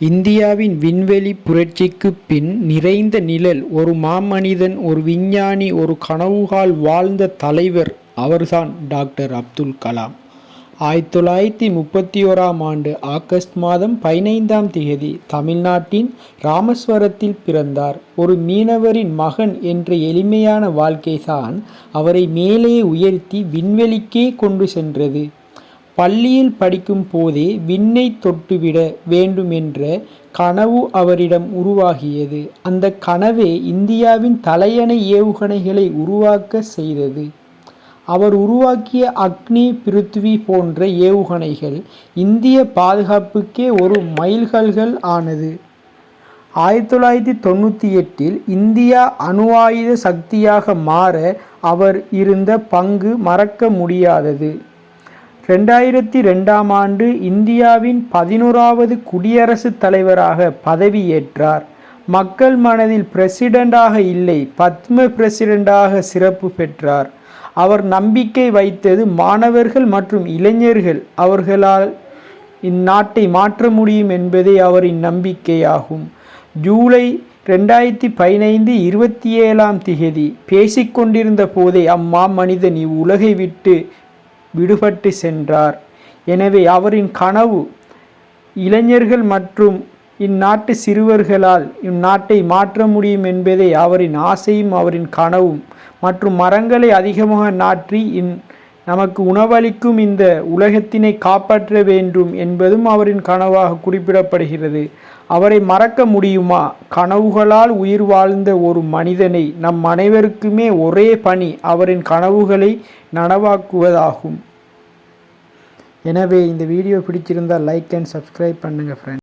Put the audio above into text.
இந்தியாவின் விண்வெளி புரட்சிக்குப் பின் நிறைந்த நிழல் ஒரு மாமனிதன் ஒரு விஞ்ஞானி ஒரு கனவுகால் வாழ்ந்த தலைவர் அவர்தான் டாக்டர் அப்துல் கலாம். ஆயிரத்தி தொள்ளாயிரத்தி முப்பத்தி ஓராம் ஆண்டு ஆகஸ்ட் மாதம் பதினைந்தாம் தேதி தமிழ்நாட்டின் ராமேஸ்வரத்தில் பிறந்தார். ஒரு மீனவரின் மகன் என்ற எளிமையான வாழ்க்கைதான் அவரை மேலே உயர்த்தி விண்வெளிக்கே கொண்டு சென்றது. பள்ளியில் படிக்கும் போதே விண்ணை தொட்டுவிட வேண்டுமென்ற கனவு அவரிடம் உருவாகியது. அந்த கனவே இந்தியாவின் தலையணை ஏவுகணைகளை உருவாக்க செய்தது. அவர் உருவாக்கிய அக்னி பிருத்வி போன்ற ஏவுகணைகள் இந்திய பாதுகாப்புக்கே ஒரு மைல்கல்கள் ஆனது. ஆயிரத்தி தொள்ளாயிரத்தி தொண்ணூற்றி எட்டில் இந்தியா அணு ஆயுத சக்தியாக மாற அவர் இருந்த பங்கு மறக்க முடியாதது. ரெண்டாயிரத்தி ரெண்டாம் ஆண்டு இந்தியாவின் பதினோராவது குடியரசுத் தலைவராக பதவியேற்றார். மக்கள் மனதில் பிரசிடெண்டாக இல்லை பத்ம பிரசிடெண்டாக சிறப்பு பெற்றார். அவர் நம்பிக்கை வைத்தது மாணவர்கள் மற்றும் இளைஞர்கள் அவர்களால் இந்நாட்டை மாற்ற முடியும் என்பதே அவரின் நம்பிக்கையாகும். ஜூலை ரெண்டாயிரத்தி பதினைந்து இருபத்தி ஏழாம் திகதி பேசிக்கொண்டிருந்த போதே அம்மா மனிதன் இவ்வுலகை விட்டு விடுபட்டு சென்றார். எனவே அவரின் கனவு இளைஞர்கள் மற்றும் இந்நாட்டு சிறுவர்களால் இந்நாட்டை மாற்ற முடியும் என்பதே அவரின் ஆசையும் அவரின் கனவும். மற்றும் மரங்களை அதிகமாக நாற்றி இந் நமக்கு உணவளிக்கும் இந்த உலகத்தினை காப்பாற்ற வேண்டும் என்பதும் அவரின் கனவாக குறிப்பிடப்படுகிறது. அவரை மறக்க முடியுமா? கனவுகளால் உயிர் வாழ்ந்த ஒரு மனிதனை நம் அனைவருக்குமே ஒரே பணி அவரின் கனவுகளை நனவாக்குவதாகும். எனவே இந்த வீடியோ பிடிச்சிருந்தால் லைக் அண்ட் சப்ஸ்கிரைப் பண்ணுங்கள் ஃப்ரெண்ட்